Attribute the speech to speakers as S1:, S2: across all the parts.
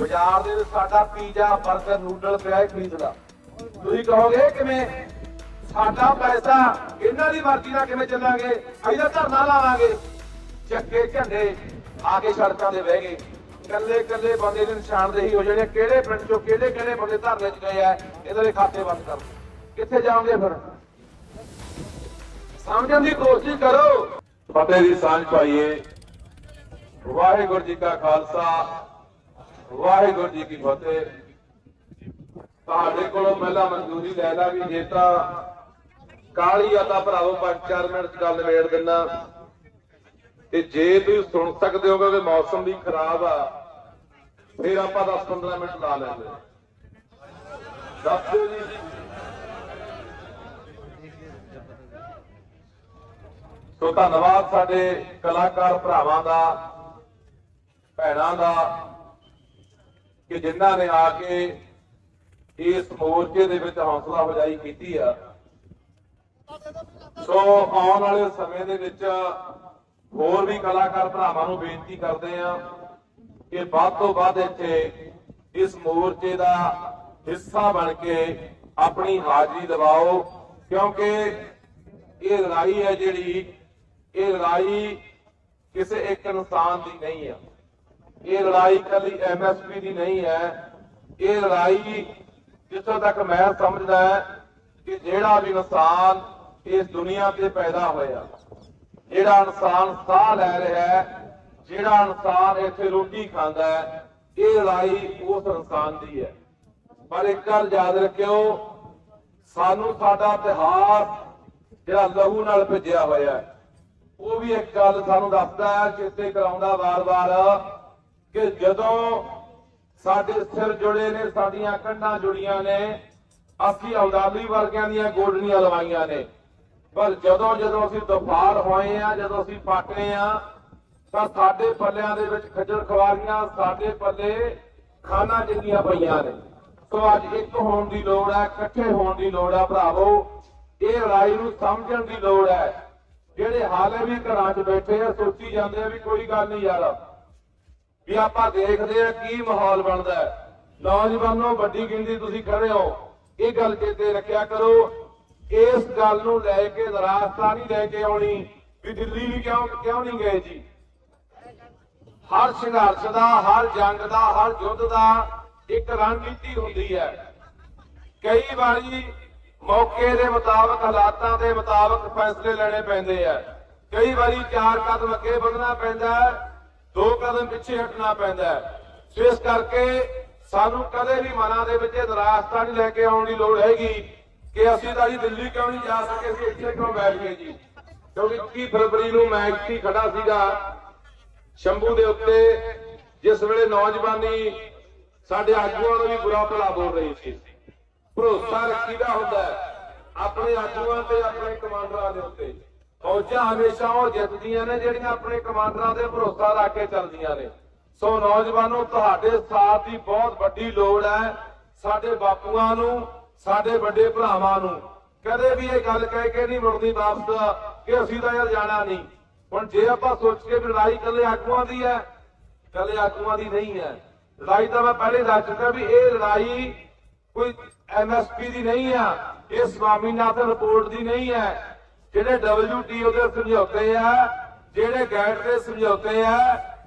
S1: ਬਾਜ਼ਾਰ ਦੇ ਵਿੱਚ ਸਾਡਾ ਪੀਜ਼ਾ 버ਗਰ ਨੂਡਲ ਪਿਆ ਹੈ ਖਰੀਦਦਾ। ਤੁਸੀਂ ਕਹੋਗੇ, ਕਿਵੇਂ? ਸਾਡਾ ਪੈਸਾ ਇਹਨਾਂ ਦੀ ਮਰਜ਼ੀ ਨਾਲ ਕਿਵੇਂ ਚੱਲਾਂਗੇ? ਅਸੀਂ ਤਾਂ ਧਰਨਾ ਲਾਵਾਂਗੇ। ਚੱਕੇ ਝੰਡੇ ਆ ਕੇ ਸੜਕਾਂ ਤੇ ਬਹਿ ਗਏ। ਕੱਲੇ ਕੱਲੇ ਬੰਦੇ ਦੀ ਨਿਸ਼ਾਨਦੇਹੀ ਹੋ ਜਾਣੀ ਕਿਹੜੇ ਪਿੰਡ ਚੋਂ ਕਿਹੜੇ ਕਿਹੜੇ ਬੰਦੇ ਧਰਨੇ 'ਚ ਗਏ ਆ ਇਹਨਾਂ ਦੇ ਖਾਤੇ ਬੰਦ ਕਰ। ਕਿੱਥੇ ਜਾਓਗੇ ਫਿਰ? ਸਮਝਣ ਦੀ ਕੋਸ਼ਿਸ਼ ਕਰੋ। ਫਤਿਹ ਦੀ ਸਾਂਝ ਪਾਈਏ। ਵਾਹਿਗੁਰੂ ਜੀ ਕਾ ਖਾਲਸਾ। ਵਾਹਿਗੁਰੂ ਜੀ ਕੀ ਫਤਿਹ। ਤੁਹਾਡੇ ਕੋਲੋਂ ਪਹਿਲਾਂ ਮਨਜ਼ੂਰੀ ਲੈ ਲਾ ਵੀ ਜੇ ਤਾਂ ਕਾਲੀ ਆ ਤਾਂ ਭਰਾਵੋ 5-4 ਮਿੰਟ ਗੱਲ ਨਿਬੇੜ ਦਿੰਨਾ। ਤੇ ਜੇ ਤੁਸੀਂ ਸੁਣ ਸਕਦੇ ਹੋਗੇ ਕਿ ਮੌਸਮ ਵੀ ਖਰਾਬ ਆ, ਫਿਰ ਆਪਾਂ 10-15 ਮਿੰਟ ਲਾ ਲੈਂਦੇ। ਦੱਸ ਦਿਓ ਜੀ। ਸੋ ਧੰਨਵਾਦ ਸਾਡੇ ਕਲਾਕਾਰ ਭਰਾਵਾਂ ਦਾ, ਭੈਣਾਂ ਦਾ। ਕਿ ਜਿਨ੍ਹਾਂ ਨੇ ਆ ਕੇ ਇਸ ਮੋਰਚੇ ਦੇ ਵਿੱਚ ਹੌਸਲਾ ਅਫਜ਼ਾਈ ਕੀਤੀ ਆ। ਸੋ ਆਉਣ ਵਾਲੇ ਸਮੇਂ ਦੇ ਵਿੱਚ ਹੋਰ ਵੀ ਕਲਾਕਾਰ ਭਰਾਵਾਂ ਨੂੰ ਬੇਨਤੀ ਕਰਦੇ ਆ ਕਿ ਵੱਧ ਤੋਂ ਵੱਧ ਇੱਥੇ ਇਸ ਮੋਰਚੇ ਦਾ ਹਿੱਸਾ ਬਣ ਕੇ ਆਪਣੀ ਹਾਜ਼ਰੀ ਦਿਵਾਓ, ਕਿਉਂਕਿ ਇਹ ਲੜਾਈ ਹੈ ਜਿਹੜੀ, ਇਹ ਲੜਾਈ ਕਿਸੇ ਇੱਕ ਇਨਸਾਨ ਦੀ ਨਹੀਂ ਹੈ ਇਹ ਲੜਾਈ ਕੱਲੀ ਐਮਐਸਪੀ ਦੀ ਨਹੀਂ ਹੈ। ਇਹ ਲੜਾਈ ਜਿੱਥੋਂ ਤੱਕ ਮੈਂ ਸਮਝਦਾ ਹੈ ਕਿ ਜਿਹੜਾ ਵੀ ਇਨਸਾਨ ਇਸ ਦੁਨੀਆ ਤੇ ਪੈਦਾ ਹੋਇਆ, ਜਿਹੜਾ ਇਨਸਾਨ ਸਾਹ ਲੈ ਰਿਹਾ ਹੈ, ਜਿਹੜਾ ਇਨਸਾਨ ਇੱਥੇ ਰੋਟੀ ਖਾਂਦਾ ਹੈ, ਇਹ ਲੜਾਈ ਉਸ ਇਨਸਾਨ ਦੀ ਹੈ। ਪਰ ਇੱਕ ਗੱਲ ਯਾਦ ਰੱਖਿਓ, ਸਾਨੂੰ ਸਾਡਾ ਇਤਿਹਾਸ ਜਿਹੜਾ ਲਹੂ ਨਾਲ ਭਿੱਜਿਆ ਹੋਇਆ ਹੈ, ਉਹ ਵੀ ਇੱਕ ਗੱਲ ਸਾਨੂੰ ਦੱਸਦਾ ਹੈ ਚੇਤੇ ਕਰਾਉਂਦਾ ਵਾਰ-ਵਾਰ ਕਿ ਜਦੋਂ ਸਾਡੇ ਸਿਰ ਜੁੜੇ ਨੇ, ਸਾਡੀਆਂ ਕੰਧਾਂ ਜੁੜੀਆਂ ਨੇ, ਅਸੀਂ ਅਬਦਾਲੀ ਵਰਗਿਆਂ ਦੀਆਂ ਗੋਡਣੀਆਂ ਲਵਾਈਆਂ ਨੇ। ਪਰ ਜਦੋਂ ਜਦੋਂ ਅਸੀਂ ਦਫਾਰ ਹੋਏ ਆ, ਜਦੋਂ ਅਸੀਂ ਪਾਟੇ ਆ, ਤਾਂ ਸਾਡੇ ਪੱਲਿਆਂ ਦੇ ਵਿੱਚ ਖੱਜਲ ਖਵਾਰੀਆਂ ਸਾਡੇ ਪੱਲੇ ਖਾਣਾ ਜਿੰਨੀਆਂ ਪਈਆਂ ਨੇ। ਸੋ ਅੱਜ ਇੱਕ ਹੋਣ ਦੀ ਲੋੜ ਹੈ, ਇਕੱਠੇ ਹੋਣ ਦੀ ਲੋੜ ਹੈ ਭਰਾਵੋ। ਇਹ ਲੜਾਈ ਨੂੰ ਸਮਝਣ ਦੀ ਲੋੜ ਹੈ। ਜਿਹੜੇ ਹਾਲੇ ਵੀ ਘਰਾਂ 'ਚ ਬੈਠੇ ਆ, ਸੋਚੀ ਜਾਂਦੇ ਆ ਵੀ ਕੋਈ ਗੱਲ ਨਹੀਂ ਯਾਰ। ਵੀ ਆਪਾਂ ਦੇਖਦੇ ਆ ਕੀ ਮਾਹੌਲ ਬਣਦਾ ਹੈ। ਨੌਜਵਾਨੋ, ਵੱਡੀ ਗਿਣਤੀ ਤੁਸੀਂ ਖੜੇ ਹੋ। ਇਹ ਗੱਲ ਚੇਤੇ ਰੱਖਿਆ ਕਰੋ। ਇਸ ਗੱਲ ਨੂੰ ਲੈ ਕੇ ਨਰਾਜ਼ਤਾ ਨਹੀਂ ਲੈ ਕੇ ਆਉਣੀ, ਵੀ ਦਿੱਲੀ ਵੀ ਕਿਉਂ ਕਿਉਂ ਨਹੀਂ ਗਏ ਜੀ? ਹਰ ਸੰਘਰਸ਼ ਦਾ, ਹਰ ਜੰਗ ਦਾ, ਹਰ ਯੁੱਧ ਦਾ ਇੱਕ ਰਣਨੀਤੀ ਹੁੰਦੀ ਹੈ। ਕਈ ਵਾਰੀ ਮੌਕੇ ਦੇ ਮੁਤਾਬਕ, ਹਾਲਾਤਾਂ ਦੇ ਮੁਤਾਬਕ ਫੈਸਲੇ ਲੈਣੇ ਪੈਂਦੇ ਆ। ਕਈ ਵਾਰੀ ਚਾਰ ਕਦਮ ਅੱਗੇ ਵਧਣਾ ਪੈਂਦਾ ਹੈ। ਦੋ ਕਦਮ ਪਿੱਛੇ ਹਟਣਾ ਪੈਂਦਾ ਸੋ ਇਸ ਕਰਕੇ ਸਾਨੂੰ ਕਦੇ ਵੀ ਮਨਾਂ ਦੇ ਵਿੱਚ ਨਿਰਾਸ਼ਤਾ ਨਹੀਂ ਲੈ ਕੇ ਆਉਣ ਦੀ ਲੋੜ ਹੈਗੀ ਕਿ ਅਸੀਂ ਤਾਂ ਜੀ ਦਿੱਲੀ ਕਿਉਂ ਨਹੀਂ ਜਾ ਸਕੇ, ਅਸੀਂ ਇੱਥੇ ਕਿਉਂ ਬੈਠ ਗਏ ਜੀ? ਕਿਉਂਕਿ 21 ਫਰਵਰੀ ਨੂੰ ਮੈਂ ਇੱਥੇ ਖੜਾ ਸੀਗਾ ਸ਼ੰਭੂ ਦੇ ਉੱਤੇ, ਜਿਸ ਵੇਲੇ ਨੌਜਵਾਨੀ ਸਾਡੇ ਆਗੂਆਂ ਨੂੰ ਵੀ ਬੁਰਾ ਭਲਾ ਬੋਲ ਰਹੀ ਸੀ। ਭਰੋਸਾ ਰੱਖੀਦਾ ਹੁੰਦਾ ਆਪਣੇ ਆਗੂਆਂ ਤੇ ਆਪਣੇ ਕਮਾਂਡਰਾਂ ਦੇ ਉੱਤੇ। ਫੌਜਾਂ ਹਮੇਸ਼ਾ ਉਹ ਜਿੱਤਦੀਆਂ ਨੇ ਜਿਹੜੀਆਂ ਆਪਣੇ ਕਮਾਂਡਰਾਂ ਦੇ ਭਰੋਸਾ ਰੱਖ ਕੇ ਚੱਲਦੀਆਂ ਨੇ। ਸੋ ਨੌਜਵਾਨੋ, ਤੁਹਾਡੇ ਸਾਥ ਦੀ ਬਹੁਤ ਵੱਡੀ ਲੋੜ ਹੈ ਸਾਡੇ ਬਾਪੂਆਂ ਨੂੰ, ਸਾਡੇ ਵੱਡੇ ਭਰਾਵਾਂ ਨੂੰ। ਕਦੇ ਵੀ ਇਹ ਗੱਲ ਕਹਿ ਕੇ ਨਹੀਂ ਮੁੜਨੀ ਵਾਪਸ ਕਿ ਅਸੀਂ ਤਾਂ ਯਾਰ ਜਾਣਾ ਨਹੀਂ। ਹੁਣ ਜੇ ਆਪਾਂ ਸੋਚ ਕੇ ਲੜਾਈ ਕੱਲੇ ਆਗੂਆਂ ਦੀ ਹੈ, ਇਕੱਲੇ ਆਗੂਆਂ ਦੀ ਨਹੀਂ ਹੈ। ਲੜਾਈ ਤਾਂ ਮੈਂ ਪਹਿਲੇ ਦੱਸ ਚੁੱਕਾ ਵੀ ਇਹ ਲੜਾਈ ਕੋਈ ਐਮਐਸਪੀ ਦੀ ਨਹੀਂ ਆ, ਇਹ ਸਵਾਮੀਨਾਥਨ ਰਿਪੋਰਟ ਦੀ ਨਹੀਂ ਹੈ। ਜਿਹੜੇ WTO ਦੇ ਸਮਝੌਤੇ ਆ, ਜਿਹੜੇ ਗੈਟ ਦੇ ਸਮਝੌਤੇ ਆ,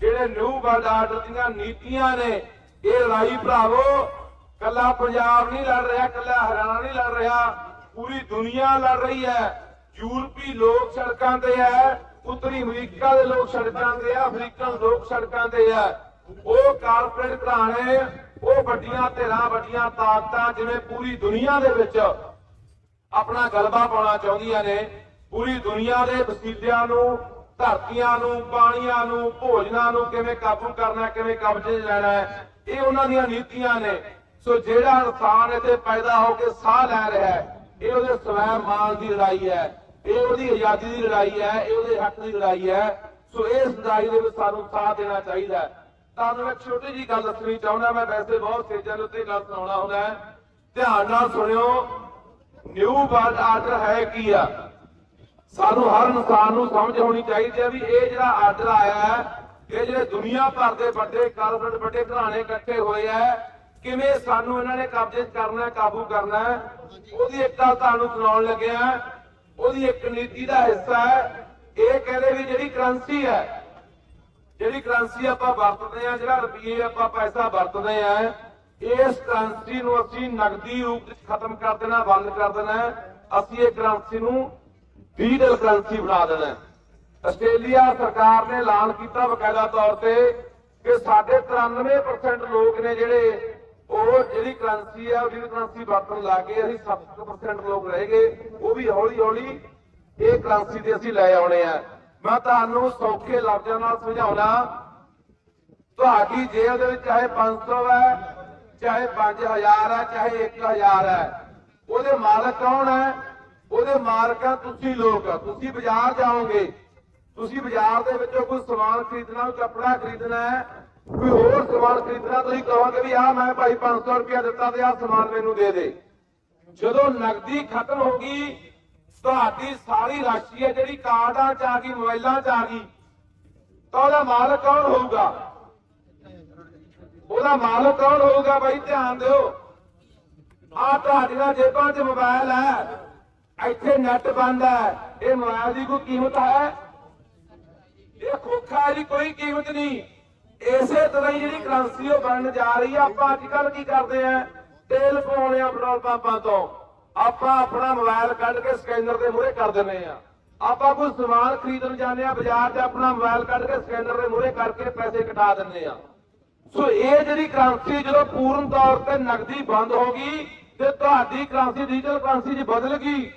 S1: ਜਿਹੜੇ ਨਿਊ ਵਰਲਡ ਆਰਡਰ ਦੀਆਂ ਨੀਤੀਆਂ ਨੇ, ਇਹ ਲੜਾਈ ਭਰਾਵੋ, ਕੱਲਾ ਪੰਜਾਬ ਨਹੀਂ ਲੜ ਰਿਹਾ, ਕੱਲਾ ਹਰਿਆਣਾ ਨਹੀਂ ਲੜ ਰਿਹਾ, ਪੂਰੀ ਦੁਨੀਆ ਲੜ ਰਹੀ ਹੈ। ਯੂਰਪੀ ਲੋਕ ਸੜਕਾਂ ਤੇ ਹੈ, ਉੱਤਰੀ ਅਮਰੀਕਾ ਦੇ ਲੋਕ ਸੜਕਾਂ ਤੇ ਆ ਅਫਰੀਕਨ ਲੋਕ ਸੜਕਾਂ ਤੇ ਆ ਉਹ ਕਾਰਪੋਰੇਟ ਘਰਾਣੇ, ਉਹ ਵੱਡੀਆਂ ਧਿਰਾਂ, ਵੱਡੀਆਂ ਤਾਕਤਾਂ, ਜਿਵੇਂ ਪੂਰੀ ਦੁਨੀਆ ਦੇ ਵਿੱਚ ਆਪਣਾ ਗਲਬਾ ਪਾਉਣਾ ਚਾਹੁੰਦੀਆਂ ਨੇ। ਪੂਰੀ ਦੁਨੀਆ ਦੇ ਵਸੀਲਿਆਂ ਨੂੰ, ਧਰਤੀਆਂ ਨੂੰ ਪਾਣੀਆਂ ਨੂੰ, ਭੋਜਨਾਂ ਨੂੰ ਕਿਵੇਂ ਕਾਬੂ ਕਰਨਾ, ਕਿਵੇਂ ਕਬਜ਼ੇ ਲੈਣਾ ਹੈ, ਇਹ ਉਹਨਾਂ ਦੀਆਂ ਨੀਤੀਆਂ ਨੇ। ਸੋ ਜਿਹੜਾ ਇਨਸਾਨ ਇੱਥੇ ਪੈਦਾ ਹੋ ਕੇ ਸਾਹ ਲੈ ਰਿਹਾ ਹੈ, ਇਹ ਉਹਦੇ ਸਵੈ ਮਾਨ ਦੀ ਲੜਾਈ ਹੈ, ਇਹ ਉਹਦੀ ਆਜ਼ਾਦੀ ਦੀ ਲੜਾਈ ਹੈ, ਇਹ ਉਹਦੇ ਹੱਕ ਦੀ ਲੜਾਈ ਹੈ। ਸੋ ਇਸ ਲੜਾਈ ਦੇ ਵਿੱਚ ਸਾਨੂੰ ਸਾਥ ਦੇਣਾ ਚਾਹੀਦਾ ਹੈ। ਤੁਹਾਨੂੰ ਮੈਂ ਛੋਟੀ ਜੀ ਗੱਲ ਦੱਸਣੀ ਚਾਹੁੰਦਾ, ਮੈਂ ਵੈਸੇ ਬਹੁਤ ਸਟੇਜਾਂ ਦੇ ਉੱਤੇ ਗੱਲ ਸੁਣਾਉਣਾ ਹੁੰਦਾ ਹੈ। ਧਿਆਨ ਨਾਲ ਸੁਣਿਓ ਨਿਊ ਵਰਲਡ ਆਰਡਰ ਹੈ ਕੀ ਆ? ਸਾਨੂੰ ਹਰ ਇਨਸਾਨ ਨੂੰ ਸਮਝ ਹੋਣੀ ਚਾਹੀਦੀ ਹੈ ਵੀ ਇਹ ਜਿਹੜਾ ਆਰਡਰ ਆਇਆ ਹੈ, ਇਹ ਜਿਹੜੇ ਦੁਨੀਆ ਭਰ ਦੇ ਵੱਡੇ ਕਾਰਪੋਰੇਟ, ਵੱਡੇ ਘਰਾਣੇ ਇਕੱਠੇ ਹੋਏ ਆ, ਕਿਵੇਂ ਸਾਨੂੰ ਇਹਨਾਂ ਨੇ ਕਬਜ਼ੇ ਕਰਨਾ ਕਾਬੂ ਕਰਨਾ ਉਹਦੀ ਇੱਕ ਗੱਲ ਤੁਹਾਨੂੰ ਸੁਣਾਉਣ ਲੱਗਿਆ ਉਹਦੀ ਇੱਕ ਨੀਤੀ ਦਾ ਹਿੱਸਾ ਹੈ, ਇਹ ਕਹਿੰਦੇ ਵੀ ਜਿਹੜੀ ਕਰੰਸੀ ਹੈ, ਜਿਹੜੀ ਕਰੰਸੀ ਆਪਾਂ ਵਰਤਦੇ ਆ ਜਿਹੜਾ ਰੁਪਏ ਆਪਾਂ ਪੈਸਾ ਵਰਤਦੇ ਆ ਇਸ ਕਰੰਸੀ ਨੂੰ ਅਸੀਂ ਨਗਦੀ ਰੂਪ ਵਿੱਚ ਖਤਮ ਕਰ ਦੇਣਾ, ਬੰਦ ਕਰ ਦੇਣਾ ਅਸੀਂ ਇਹ ਕਰੰਸੀ ਨੂੰ ਡਿਜੀਟਲ ਕਰੰਸੀ ਬਣਾ ਦੇਣਾ। ਆਸਟ੍ਰੇਲੀਆ ਸਰਕਾਰ ਨੇ ਐਲਾਨ ਕੀਤਾ ਬਕਾਇਦਾ ਤੌਰ ਤੇ ਕਿ ਸਾਡੇ 93% ਲੋਕ ਨੇ ਜਿਹੜੇ ਉਹ ਜਿਹੜੀ ਕਰੰਸੀ ਆ, ਉਹਦੀ ਕਰੰਸੀ ਵਰਤਣ ਲੱਗੇ ਅਸੀਂ 7% ਲੋਕ ਰਹਿ ਗਏ ਉਹ ਵੀ ਹੌਲੀ ਹੌਲੀ ਇਹ ਕਰੰਸੀ ਤੇ ਅਸੀਂ ਲੈ ਆਉਣੇ ਆ। ਮੈਂ ਤੁਹਾਨੂੰ ਸੌਖੇ ਲਫ਼ਜ਼ਾਂ ਨਾਲ ਸਮਝਾਉਣਾ, ਤੁਹਾਡੀ ਜੇਬ ਦੇ ਵਿੱਚ ਚਾਹੇ 500 ਹੈ, ਚਾਹੇ 5000 ਹੈ, ਚਾਹੇ 1000 ਹੈ, ਉਹਦੇ ਮਾਲਕ ਕੌਣ ਹੈ? ਉਹਦੇ ਮਾਲਕਾਂ ਤੁਸੀਂ ਲੋਕ ਤੁਸੀਂ ਬਾਜ਼ਾਰ ਜਾਓਗੇ, ਤੁਸੀਂ ਬਾਜ਼ਾਰ ਦੇ ਵਿੱਚੋਂ ਕੋਈ ਸਮਾਨ ਖਰੀਦਣਾ ਕੱਪੜਾ ਖਰੀਦਣਾ ਹੈ, ਕੋਈ ਹੋਰ ਸਮਾਨ ਖਰੀਦਣਾ, ਤੁਸੀਂ ਕਹੋਗੇ ਵੀ ਆਹ ਮੈਂ ਭਾਈ 500 ਰੁਪਇਆ ਦਿੱਤਾ ਤੇ ਆਹ ਸਮਾਨ ਮੈਨੂੰ ਦੇ ਦੇ। ਜਦੋਂ ਨਗਦੀ ਖਤਮ ਹੋ ਗਈ, ਤੁਹਾਡੀ ਸਾਰੀ ਰਾਸ਼ੀ ਹੈ, ਜਿਹੜੀ ਕਾਰਡਾਂ ਚ ਆ ਗਈ, ਮੋਬਾਈਲਾਂ ਚ ਆ ਗਈ, ਤਾਂ ਉਹਦਾ ਮਾਲਕ ਕੌਣ ਹੋਊਗਾ? ਉਹਦਾ ਮਾਲਕ ਕੌਣ ਹੋਊਗਾ? ਬਾਈ ਧਿਆਨ ਦਿਓ। ਆ ਤੁਹਾਡੀਆਂ ਜੇਬਾਂ 'ਚ ਮੋਬਾਈਲ ਹੈ। ਇੱਥੇ ਨੈਟ ਬੰਦ ਹੈ। ਇਹ ਮੋਬਾਈਲ ਦੀ ਕੋਈ ਕੀਮਤ ਹੈ? ਇਹ ਖੋਖਾ ਦੀ ਕੋਈ ਕੀਮਤ ਨਹੀਂ। ਇਸੇ ਤਰ੍ਹਾਂ ਹੀ ਜਿਹੜੀ ਕਰੰਸੀ ਉਹ ਬਣਨ ਜਾ ਰਹੀ ਆ ਆਪਾਂ ਅੱਜ ਕੱਲ ਕੀ ਕਰਦੇ ਆ ਤੇਲ ਪਾਉਣੇ ਆ ਪੈਟਰੋਲ ਪੰਪਾਂ ਤੋਂ। ਆਪਾਂ ਆਪਣਾ ਮੋਬਾਈਲ ਕੱਢ ਕੇ ਸਕੈਨਰ ਦੇ ਮੂਹਰੇ ਕਰ ਦਿੰਦੇ ਆ ਆਪਾਂ ਕੋਈ ਸਮਾਨ ਖਰੀਦਣ ਜਾਂਦੇ ਆ ਬਾਜ਼ਾਰ 'ਚ ਆਪਣਾ ਮੋਬਾਈਲ ਕੱਢ ਕੇ ਸਕੈਨਰ ਦੇ ਮੂਹਰੇ ਕਰਕੇ ਪੈਸੇ ਕਟਾ ਦਿੰਦੇ ਆ ਸੋ ਇਹ ਜਿਹੜੀ ਕਰੰਸੀ ਜਦੋਂ ਪੂਰਨ ਤੌਰ ਤੇ ਨਕਦੀ ਬੰਦ ਹੋ ਗਈ ਤੇ ਤੁਹਾਡੀ ਕਰੰਸੀ ਡਿਜੀਟਲ ਕਰੰਸੀ 'ਚ ਬਦਲ ਗਈ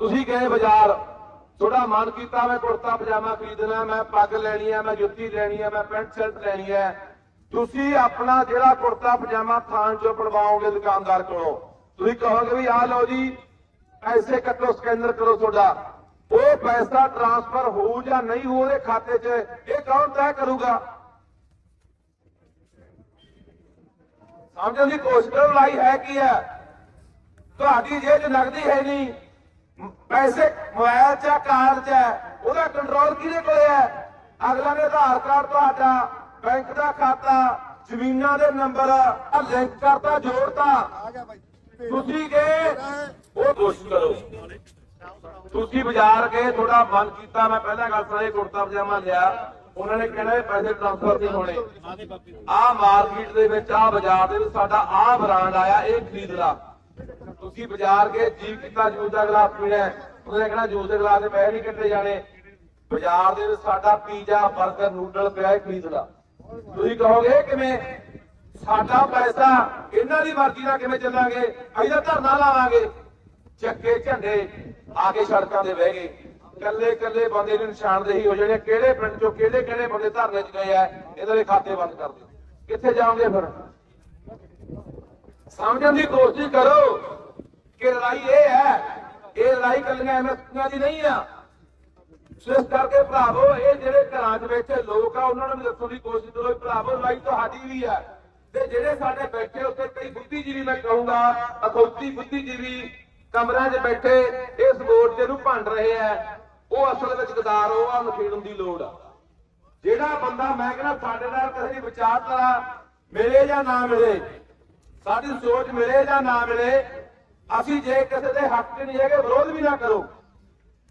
S1: ਤੁਸੀਂ ਗਏ ਬਾਜ਼ਾਰ, ਤੁਹਾਡਾ ਮਨ ਕੀਤਾ ਮੈਂ ਕੁੜਤਾ ਪਜਾਮਾ ਖਰੀਦਣਾ, ਮੈਂ ਪੱਗ ਲੈਣੀ ਹੈ, ਮੈਂ ਜੁੱਤੀ ਲੈਣੀ ਹੈ, ਮੈਂ ਪੈਂਟ ਸ਼ਰਟ ਲੈਣੀ ਹੈ। ਤੁਸੀਂ ਆਪਣਾ ਜਿਹੜਾ ਕੁੜਤਾ ਪਜਾਮਾ ਥਾਂ 'ਚੋਂ ਪੜਵਾਓਗੇ ਦੁਕਾਨਦਾਰ ਕੋਲੋਂ, ਤੁਸੀਂ ਕਹੋਗੇ ਵੀ ਆ ਲਓ ਜੀ, ਪੈਸੇ ਕੱਟੋ, ਸਕੈਨਰ ਕਰੋ ਤੁਹਾਡਾ। ਉਹ ਪੈਸਾ ਟ੍ਰਾਂਸਫਰ ਹੋਊ ਜਾਂ ਨਹੀਂ ਹੋਊ ਉਹਦੇ ਖਾਤੇ 'ਚ, ਇਹ ਕੌਣ ਤੈਅ ਕਰੂਗਾ? ਸਮਝਣ ਦੀ ਕੋਸ਼ਿਸ਼ ਕਰੋ ਲਾਈ ਹੈ ਕੀ ਹੈ? ਤੁਹਾਡੀ ਜੇਬ 'ਚ ਨਗਦੀ ਹੈ ਨਹੀਂ। ਪੈਸੇ ਮੋਬਾਈਲ 'ਚ ਹੈ, ਕਾਰਡ 'ਚ ਹੈ ਉਹਦਾ ਕੰਟਰੋਲ ਕਿਹਦੇ ਕੋਲ ਹੈ ਅਗਲਾ ਨੇ ਆਧਾਰ ਕਾਰਡ ਤੁਹਾਡਾ ਬੈਂਕ ਦਾ ਖਾਤਾ ਜ਼ਮੀਨਾਂ ਦੇ ਨੰਬਰ ਲਿੰਕ ਕਰਤਾ ਜੋੜਤਾ। ਤੁਸੀਂ ਗਏ ਉਹ ਕੋਸ਼ਿਸ਼ ਕਰੋ। ਤੁਸੀਂ ਬਾਜ਼ਾਰ ਗਏ ਥੋੜਾ ਮਨ ਕੀਤਾ। ਮੈਂ ਪਹਿਲਾਂ ਗੱਲ ਸਾਰੇ ਕੁੜਤਾ ਪਜਾਮਾ ਲਿਆ। ਉਹਨਾਂ ਨੇ ਕਹਿਣਾ ਇਹ ਪੈਸੇ ਟ੍ਰਾਂਸਫਰ ਨਹੀਂ ਹੋਣੇ। ਆਹ ਮਾਰਕੀਟ ਦੇ ਵਿੱਚ ਆਹ ਬਾਜ਼ਾਰ ਦੇ ਵਿੱਚ ਸਾਡਾ ਆਹ ਬ੍ਰਾਂਡ ਆਇਆ ਇਹ ਖਰੀਦ ਲਾ। ਤੁਸੀਂ ਬਾਜ਼ਾਰ ਗਏ ਜੀ ਕੀਤਾ ਜੂਸ ਦਾ ਗਲਾਸ ਪੀਣਾ ਉਹਨੇ ਕਹਿਣਾ ਜੂਸ ਦੇ ਗਲਾਸ ਦੇ ਪੈਸੇ ਨਹੀਂ ਕੱਟੇ ਜਾਣੇ। ਬਾਜ਼ਾਰ ਦੇ ਸਾਡਾ ਪੀਜ਼ਾ 버ਗਰ ਨੂਡਲ ਪਿਆ ਇਹ ਖਰੀਦ ਤੁਸੀਂ ਕਹੋਗੇ, ਕਿਵੇਂ? ਸਾਡਾ ਪੈਸਾ ਇਹਨਾਂ ਦੀ ਮਰਜ਼ੀ ਨਾਲ ਕਿਵੇਂ ਚੱਲਾਂਗੇ? ਅਸੀਂ ਤਾਂ ਧਰਨਾ ਲਾਵਾਂਗੇ। ਚੱਕੇ ਝੰਡੇ ਆ ਕੇ ਸੜਕਾਂ ਤੇ ਬਹਿ ਗਏ। ਕੱਲੇ ਕੱਲੇ ਬੰਦੇ ਦੀ ਨਿਸ਼ਾਨਦੇਹੀ ਹੋ ਜਾਣੀ, ਕਿਹੜੇ ਪਿੰਡ ਚੋਂ ਕਿਹੜੇ ਕਿਹੜੇ ਬੰਦੇ ਧਰਨੇ 'ਚ ਗਏ ਆ, ਇਹਨਾਂ ਦੇ ਖਾਤੇ ਬੰਦ ਕਰ ਦਿਓ। ਕਿੱਥੇ ਜਾਓਗੇ ਫਿਰ? ਸਮਝਣ ਦੀ ਕੋਸ਼ਿਸ਼ ਕਰੋ ਕਿ ਲੜਾਈ ਇਹ ਹੈ, ਇਹ ਲੜਾਈ ਕੱਲੀਆਂ ਐਮਐਸਪੀਆਂ ਦੀ ਨਹੀਂ ਆ। ਇਸ ਕਰਕੇ ਭਰਾਵੋ, ਇਹ ਜਿਹੜੇ ਘਰਾਂ 'ਚ ਬੈਠੇ ਲੋਕ ਆ, ਉਹਨਾਂ ਨੂੰ ਦੱਸਣ ਦੀ ਕੋਸ਼ਿਸ਼ ਕਰੋ ਭਰਾਵੋ, ਲੜਾਈ ਤੁਹਾਡੀ ਵੀ ਹੈ। ਤੇ ਜਿਹੜੇ ਸਾਡੇ ਬੈਠੇ ਉੱਤੇ ਕਈ ਬੁੱਧੀਜੀਵੀ ਮੈਂ ਕਹੂੰਗਾ, ਅਖੌਤੀ ਬੁੱਧੀਜੀਵੀ ਕਮਰਿਆਂ 'ਚ ਬੈਠੇ, ਇਸ ਵੋਟ ਤੇ ਨੂੰ ਭੰਡ ਰਹੇ ਆ। ਉਹ ਅਸਲ ਵਿੱਚ ਗਦਾਰ, ਉਹ ਆ ਨਖੇੜਨ ਦੀ ਲੋੜ ਆ। ਜਿਹੜਾ ਬੰਦਾ, ਮੈਂ ਕਹਿੰਦਾ, ਸਾਡੇ ਨਾਲ ਕਿਸੇ ਦੀ ਵਿਚਾਰਧਾਰਾ ਮਿਲੇ ਜਾਂ ਨਾ ਮਿਲੇ ਸਾਡੀ ਸੋਚ ਮਿਲੇ ਜਾਂ ਨਾ ਮਿਲੇ ਅਸੀਂ ਜੇ ਕਿਸੇ ਦੇ ਹੱਕ 'ਚ ਨਹੀਂ ਹੈਗੇ ਵਿਰੋਧ ਵੀ ਨਾ ਕਰੋ।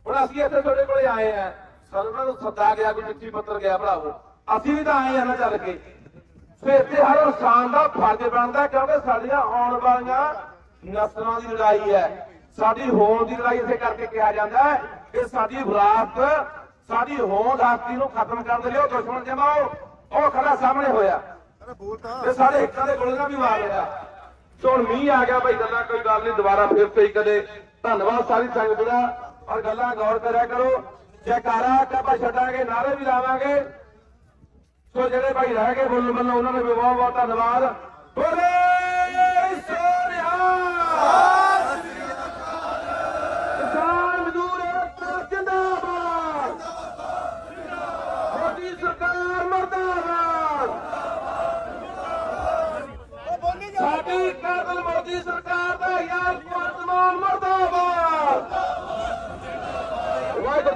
S1: ਹੁਣ ਅਸੀਂ ਇੱਥੇ ਤੁਹਾਡੇ ਕੋਲੇ ਆਏ ਆ। ਸਾਨੂੰ ਨੂੰ ਸੱਦਾ ਗਿਆ ਕੋਈ ਚਿੱਠੀ ਪੱਤਰ ਗਿਆ ਭਰਾਵੋ। ਅਸੀਂ ਵੀ ਤਾਂ ਆਏ ਆ ਨਾ ਚੱਲ ਕੇ। ਸੋ ਇੱਥੇ ਹਰ ਇਨਸਾਨ ਦਾ ਫਰਜ਼ ਬਣਦਾ ਕਿਉਂਕਿ ਸਾਡੀਆਂ ਆਉਣ ਵਾਲੀਆਂ ਨਸਲਾਂ ਦੀ ਲੜਾਈ ਹੈ। ਸਾਡੀ ਹੋਂਦ ਦੀ ਲੜਾਈ ਇਸੇ ਕਰਕੇ ਕਿਹਾ ਜਾਂਦਾ ਹੈ ਕਿ ਸਾਡੀ ਵਿਰਾਸਤ ਸਾਡੀ ਹੋਂਦ ਹਸਤੀ ਨੂੰ ਖਤਮ ਕਰਨ ਦੇ ਲਈ ਉਹ ਦੁਸ਼ਮਣ ਜਮਾਓ ਉਹ ਖੜਾ ਸਾਹਮਣੇ ਹੋਇਆ।
S2: ਤਾਂ।
S1: ਸਾਡੇ ਹਿੱਕਾਂ ਦੇ ਗੋਲੀਆਂ ਵੀ ਮਾਰ ਰਿਹਾ। ਸੋ ਹੁਣ ਮੀਂਹ ਆ ਗਿਆ ਭਾਈ ਗੱਲਾਂ ਕੋਈ ਗੱਲ ਨਹੀਂ, ਦੁਬਾਰਾ ਫਿਰ ਸਹੀ ਕਦੇ ਧੰਨਵਾਦ ਸਾਰੀ ਸੰਗਤ ਦਾ। ਔਰ ਗੱਲਾਂ ਗੌਰ ਕਰਿਆ ਕਰੋ ਜੈਕਾਰਾ ਕਾਪਾ ਛੱਡਾਂਗੇ ਨਾਰੇ ਵੀ ਲਾਵਾਂਗੇ। ਸੋ ਜਿਹੜੇ ਭਾਈ ਰਹਿ ਗਏ, ਬੋਲਣ ਬੰਨੋ ਉਹਨਾਂ ਨੂੰ ਵੀ ਬਹੁਤ ਬਹੁਤ ਧੰਨਵਾਦ। ਬੋਲੇ ਸੋਨਿਆ ਕਿਸਾਨ ਮਜ਼ਦੂਰ ਏਕਤਾ ਜਿੰਦਾਬਾਦ ਮੋਦੀ ਸਰਕਾਰ ਮਰਦਾਬਾਦ
S2: ਉਹ ਬੋਲੀ ਜਾ
S1: ਸਾਡੀ ਕਾਬਲ ਮੋਦੀ ਸਰਕਾਰ ਦਾ ਯਾਰ ਵਰਤਮਾਨ ਮਰਦਾਬਾਦ ਵਾਹਿਗੁਰੂ